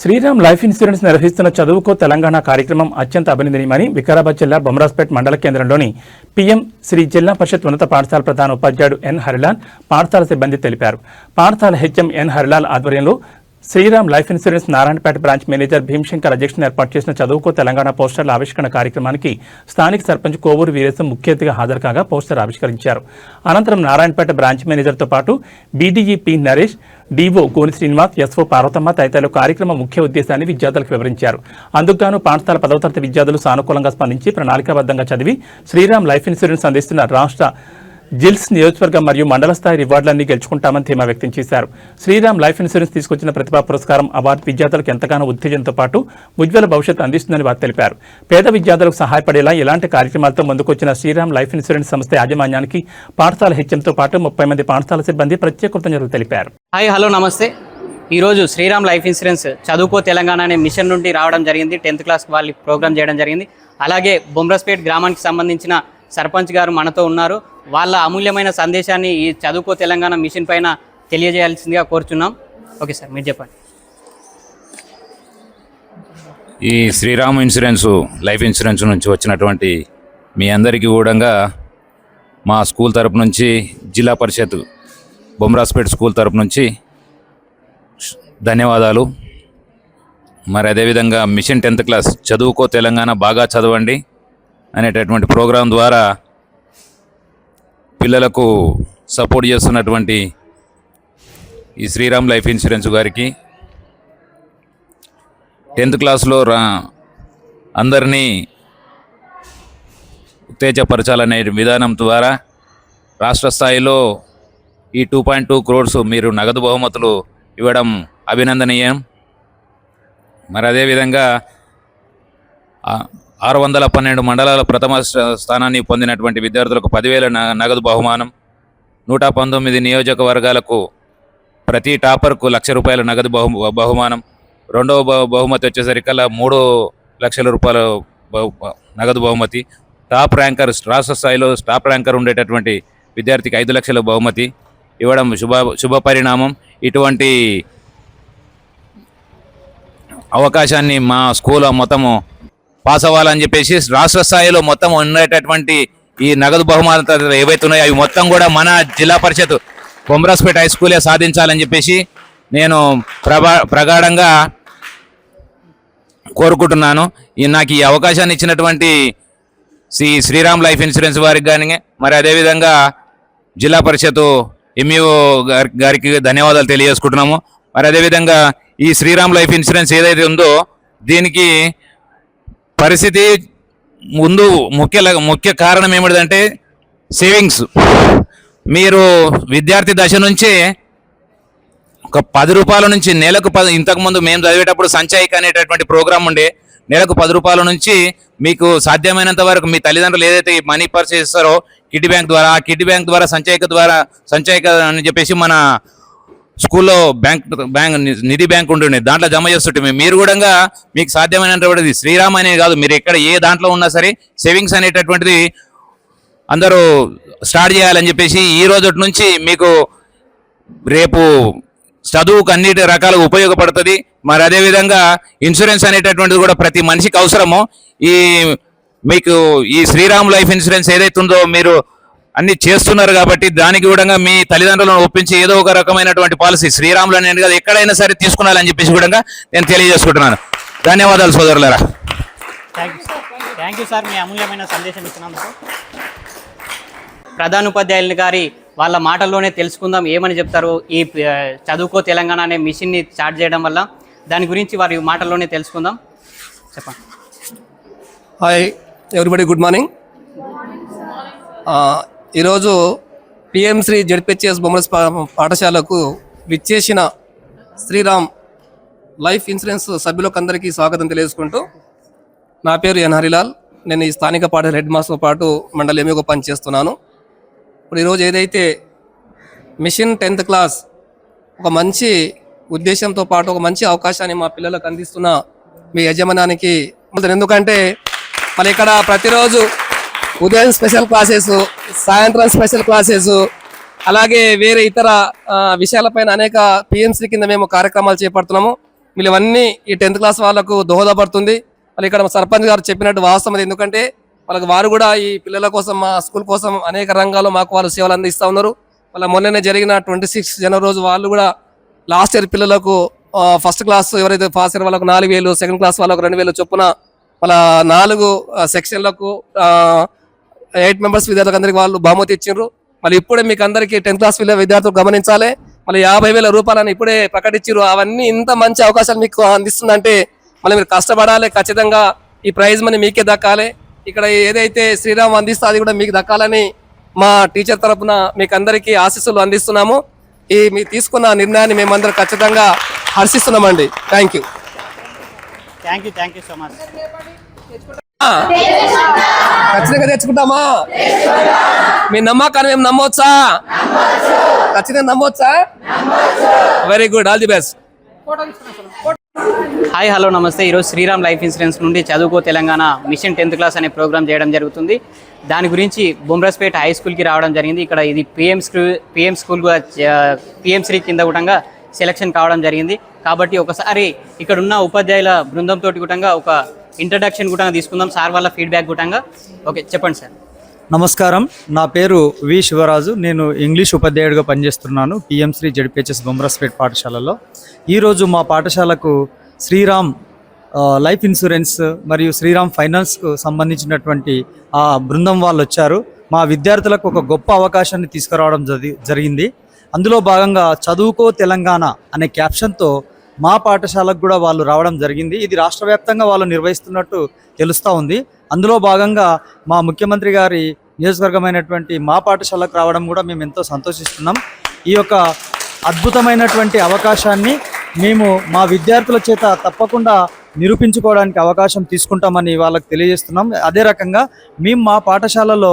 Sriram life insurance నిర్వహిస్తున్న చదువుకో తెలంగాణ కార్యక్రమం అత్యంత అభినందనీయమని వికారాబాద్ జిల్లా బొమరాజ్పేట్ మండల కేంద్రంలోని పీఎం శ్రీ జిల్లా పరిషత్ ఉన్నత పాఠశాల ప్రధాన ఉపాధ్యాయుడు ఎన్ హరిలాల్ పాఠశాల సిబ్బంది తెలిపారు. పాఠశాల హెచ్ఎం ఎన్ హరిలాల్ ఆధ్వర్యంలో Shriram life insurance Narayanpet branch manager Bhimshankar అధ్యక్షతన ఏర్పాటు చేసిన చదువుకో తెలంగాణ పోస్టర్ల ఆవిష్కరణ కార్యక్రమానికి స్థానిక సర్పంచ్ కోవూరు వీరేశం ముఖ్య అతిథిగా హాజరు కాగా పోస్టర్ ఆవిష్కరించారు. అనంతరం నారాయణపేట బ్రాంచ్ మేనేజర్తో పాటు బీడీఈపీ నరేష్ డీఓ గోని శ్రీనివాస్ ఎస్ఓ పార్వతమ్మ తదితరులు కార్యక్రమ ముఖ్య ఉద్దేశాన్ని విద్యార్థులకు వివరించారు. అందుకుగాను పాఠశాల పదవ తరగతి విద్యార్థులు సానుకూలంగా స్పందించి ప్రణాళికాబద్ధంగా చదివి శ్రీరామ్ లైఫ్ ఇన్సూరెన్స్ అందిస్తున్న రాష్ట్ర జిల్స్ నియోజకవర్గం మరియు మండల స్థాయి రివార్డులన్నీ గెలుచుకుంటామని ధీమా వ్యక్తం చేశారు. శ్రీరామ్ లైఫ్ ఇన్సూరెన్స్ తీసుకొచ్చిన ప్రతిభా పురస్కారం అవార్డు విద్యార్థులకు ఎంతగానో ఉత్తేజంతో పాటు ఉజ్వల భవిష్యత్తు అందిస్తుందని వారు తెలిపారు. పేద విద్యార్థులకు సహాయపడేలా ఇలాంటి కార్యక్రమాలతో ముందుకొచ్చిన శ్రీరామ్ లైఫ్ ఇన్సూరెన్స్ సంస్థ యాజమాన్యానికి పాఠశాల హెచ్ఎంతో పాటు ముప్పై మంది పాఠశాల సిబ్బంది ప్రత్యేక కృతజ్ఞతలు తెలిపారు. హాయ్ హలో నమస్తే. ఈరోజు శ్రీరామ్ లైఫ్ ఇన్సూరెన్స్ చదువుకో తెలంగాణ అనే మిషన్ నుండి రావడం జరిగింది. టెన్త్ క్లాస్ వాళ్ళు ప్రోగ్రామ్ చేయడం జరిగింది. అలాగే బొమ్రస్పేట్ గ్రామానికి సంబంధించిన సర్పంచ్ గారు మనతో ఉన్నారు. వాళ్ళ అమూల్యమైన సందేశాన్ని ఈ చదువుకో తెలంగాణ మిషన్ పైన తెలియజేయాల్సిందిగా కోరుచున్నాం. ఓకే సార్ మీరు చెప్పండి. ఈ శ్రీరామ్ ఇన్సూరెన్స్ లైఫ్ ఇన్సూరెన్స్ నుంచి వచ్చినటువంటి మీ అందరికీ కూడా మా స్కూల్ తరపు నుంచి జిల్లా పరిషత్ బొమ్రాస్పేట్ స్కూల్ తరపు నుంచి ధన్యవాదాలు. మరి అదేవిధంగా మిషన్ టెన్త్ క్లాస్ చదువుకో తెలంగాణ బాగా చదవండి. అనేటటువంటి ప్రోగ్రాం ద్వారా పిల్లలకు సపోర్ట్ చేస్తున్నటువంటి ఈ శ్రీరామ్ లైఫ్ ఇన్సూరెన్స్ గారికి టెన్త్ క్లాస్లో రా అందరినీ ఉత్తేజపరచాలనే విధానం ద్వారా రాష్ట్ర స్థాయిలో ఈ టూ పాయింట్ టూ క్రోడ్స్ మీరు నగదు బహుమతులు ఇవ్వడం అభినందనీయం. మరి అదేవిధంగా ఆరు వందల పన్నెండు మండలాల ప్రథమ స్థానాన్ని పొందినటువంటి విద్యార్థులకు పదివేల న- నగదు బహుమానం. నూట పంతొమ్మిది నియోజకవర్గాలకు ప్రతి టాపర్కు లక్ష రూపాయల నగదు బహు బహుమానం. రెండవ బహుమతి వచ్చేసరికల్లా మూడు లక్షల రూపాయల నగదు బహుమతి. టాప్ ర్యాంకర్ రాష్ట్ర స్థాయిలో టాప్ ర్యాంకర్ ఉండేటటువంటి విద్యార్థికి ఐదు లక్షల బహుమతి. ఇవ్వడం శుభ శుభ పరిణామం. ఇటువంటి అవకాశాన్ని మా స్కూల్ మొత్తము పాస్ అవ్వాలని చెప్పేసి రాష్ట్ర స్థాయిలో మొత్తం ఉండేటటువంటి ఈ నగదు బహుమానాలు ఏవైతే ఉన్నాయో అవి మొత్తం కూడా మన జిల్లా పరిషత్ కొమరాస్పేట హై స్కూలే సాధించాలని చెప్పేసి నేను ప్రభా ప్రగాఢంగా కోరుకుంటున్నాను. ఈ నాకు ఈ అవకాశాన్ని ఇచ్చినటువంటి శ్రీ శ్రీరామ్ లైఫ్ ఇన్సూరెన్స్ వారికి కానీ మరి అదేవిధంగా జిల్లా పరిషత్ ఎంఈఓ గారి గారికి ధన్యవాదాలు తెలియజేసుకుంటున్నాము. మరి అదేవిధంగా ఈ శ్రీరామ్ లైఫ్ ఇన్సూరెన్స్ ఏదైతే ఉందో దీనికి పరిస్థితి ముందు ముఖ్య ల- ముఖ్య కారణం ఏమిటంటే సేవింగ్స్ మీరు విద్యార్థి దశ నుంచే ఒక పది రూపాయల నుంచి నెలకు పది ఇంతకుముందు మేము చదివేటప్పుడు సంచాయిక అనేటటువంటి ప్రోగ్రాం ఉండే నెలకు పది రూపాయల నుంచి మీకు సాధ్యమైనంత వరకు మీ తల్లిదండ్రులు ఏదైతే మనీ పర్చేస్ ఇస్తారో కిడ్డీ బ్యాంక్ ద్వారా ఆ కిడ్డీ బ్యాంక్ ద్వారా సంచాయిక ద్వారా సంచాయిక అని చెప్పేసి మన స్కూల్లో బ్యాంక్ బ్యాంక్ నిధి బ్యాంక్ ఉంటుండే. దాంట్లో జమ చేస్తుంటే మీరు కూడా మీకు సాధ్యమైనటువంటిది శ్రీరామ్ అనేది కాదు. మీరు ఎక్కడ ఏ దాంట్లో ఉన్నా సరే సేవింగ్స్ అనేటటువంటిది అందరూ స్టార్ట్ చేయాలని చెప్పేసి ఈ రోజు నుంచి మీకు రేపు చదువుకు అన్నిటి రకాలుగా ఉపయోగపడుతుంది. మరి అదేవిధంగా ఇన్సూరెన్స్ అనేటటువంటిది కూడా ప్రతి మనిషికి అవసరము. ఈ మీకు ఈ శ్రీరామ్ లైఫ్ ఇన్సూరెన్స్ ఏదైతుందో ఉందో మీరు అన్ని చేస్తున్నారు కాబట్టి దానికి కూడా మీ తల్లిదండ్రులను ఒప్పించి ఏదో ఒక రకమైనటువంటి పాలసీ. శ్రీరాములు అనేది కాదు ఎక్కడైనా సరే తీసుకున్నాలని చెప్పేసి కూడా నేను తెలియజేసుకుంటున్నాను. ధన్యవాదాలు సోదరులారా. Thank you sir thank you sir మీ అమూల్యమైన సందేశం ఇచ్చినందుకు. ప్రధానోపాధ్యాయులు గారి వాళ్ళ మాటల్లోనే తెలుసుకుందాం ఏమని చెప్తారు? ఈ చదువుకో తెలంగాణ అనే మిషన్ని స్టార్ట్ చేయడం వల్ల దాని గురించి వారి మాటల్లోనే తెలుసుకుందాం. చెప్పండి. హాయ్ ఎవ్రీబడి గుడ్ మార్నింగ్ ఈరోజు పిఎం శ్రీ జడ్పిహెచ్ఎస్ బొమ్మల పాఠశాలకు విచ్చేసిన శ్రీరామ్ లైఫ్ ఇన్సూరెన్స్ సభ్యులకు అందరికీ స్వాగతం తెలియజేసుకుంటూ నా పేరు ఎన్ హరిలాల్. నేను ఈ స్థానిక పాఠశాల హెడ్ మాస్టర్తో పాటు మండలి ఎమిగో పనిచేస్తున్నాను. ఇప్పుడు ఈరోజు ఏదైతే మిషన్ టెన్త్ క్లాస్ ఒక మంచి ఉద్దేశంతో పాటు ఒక మంచి అవకాశాన్ని మా పిల్లలకు అందిస్తున్న మీ యజమానానికి ఎందుకంటే మరి ఇక్కడ ప్రతిరోజు ఉదయం స్పెషల్ క్లాసెస్ సాయంత్రం స్పెషల్ క్లాసెస్ అలాగే వేరే ఇతర విషయాలపైన అనేక పిఎంసీ కింద మేము కార్యక్రమాలు చేపడుతున్నాము. వీళ్ళు ఇవన్నీ ఈ టెన్త్ క్లాస్ వాళ్ళకు దోహదపడుతుంది. మళ్ళీ ఇక్కడ సర్పంచ్ గారు చెప్పినట్టు వాస్తవం అది. ఎందుకంటే వాళ్ళకి వారు కూడా ఈ పిల్లల కోసం మా స్కూల్ కోసం అనేక రంగాల్లో మాకు వాళ్ళు సేవలు అందిస్తూ ఉన్నారు. వాళ్ళ మొన్ననే జరిగిన ట్వంటీ సిక్స్ జనవరి రోజు వాళ్ళు కూడా లాస్ట్ ఇయర్ పిల్లలకు ఫస్ట్ క్లాస్ ఎవరైతే ఫస్ట్ ఇయర్ వాళ్ళకు నాలుగు వేలు సెకండ్ క్లాస్ వాళ్ళకు రెండు వేలు చొప్పున వాళ్ళ నాలుగు సెక్షన్లకు ఎయిట్ మెంబర్స్ విద్యార్థులకు అందరికి వాళ్ళు బహుమతి ఇచ్చిండ్రు. మళ్ళీ ఇప్పుడే మీకు అందరికీ టెన్త్ క్లాస్ విద్యార్థులు గమనించాలి. మళ్ళీ యాభై వేల రూపాయలని ఇప్పుడే ప్రకటించారు అవన్నీ ఇంత మంచి అవకాశాలు మీకు అందిస్తుందంటే మళ్ళీ మీరు కష్టపడాలి. ఖచ్చితంగా ఈ ప్రైజ్ మనీ మీకే దక్కాలి. ఇక్కడ ఏదైతే శ్రీరామ్ అందిస్తే అది కూడా మీకు దక్కాలని మా టీచర్ తరపున మీకు అందరికీ ఆశీస్సులు అందిస్తున్నాము. ఈ మీరు తీసుకున్న నిర్ణయాన్ని మేమందరం ఖచ్చితంగా హర్షిస్తున్నామండి. Thank you thank you thank you so much ఖచ్చితంగా తెచ్చుకుంటామా? మీ నమ్మకాన్ని మేము నమ్మవచ్చా ఖచ్చితంగా నమ్మవచ్చా very good all the best hi hello నమస్తే. ఈరోజు శ్రీరామ్ లైఫ్ ఇన్సూరెన్స్ నుండి చదువుకో తెలంగాణ మిషన్ టెన్త్ క్లాస్ అనే ప్రోగ్రామ్ చేయడం జరుగుతుంది. దాని గురించి బొమ్రస్పేట హై స్కూల్కి రావడం జరిగింది. ఇక్కడ ఇది పిఎం స్కూల్ పిఎం స్కూల్గా పిఎం శ్రీ కింద కూడా సెలక్షన్ కావడం జరిగింది. కాబట్టి ఒకసారి ఇక్కడ ఉన్న ఉపాధ్యాయుల బృందంతో కూడా ఒక ఇంట్రడక్షన్ కూడా తీసుకుందాం. సార్ వాళ్ళ ఫీడ్బ్యాక్ కూడా ఓకే చెప్పండి సార్. నమస్కారం. నా పేరు వి శివరాజు. నేను ఇంగ్లీష్ ఉపాధ్యాయుడిగా పనిచేస్తున్నాను. పిఎం శ్రీ జడ్పిహెచ్ఎస్ బొమ్మరాస్పేట్ పాఠశాలలో. ఈరోజు మా పాఠశాలకు శ్రీరామ్ లైఫ్ ఇన్సూరెన్స్ మరియు శ్రీరామ్ ఫైనాన్స్కు సంబంధించినటువంటి ఆ బృందం వాళ్ళు వచ్చారు. మా విద్యార్థులకు ఒక గొప్ప అవకాశాన్ని తీసుకురావడం జరిగింది. అందులో భాగంగా చదువుకో తెలంగాణ అనే క్యాప్షన్తో మా పాఠశాలకు కూడా వాళ్ళు రావడం జరిగింది. ఇది రాష్ట్ర వ్యాప్తంగా వాళ్ళు నిర్వహిస్తున్నట్టు తెలుస్తూ ఉంది. అందులో భాగంగా మా ముఖ్యమంత్రి గారి నియోజకవర్గమైనటువంటి మా పాఠశాలకు రావడం కూడా మేము ఎంతో సంతోషిస్తున్నాం. ఈ యొక్క అద్భుతమైనటువంటి అవకాశాన్ని మేము మా విద్యార్థుల చేత తప్పకుండా నిరూపించుకోవడానికి అవకాశం తీసుకుంటామని వాళ్ళకి తెలియజేస్తున్నాం. అదే రకంగా మేము మా పాఠశాలలో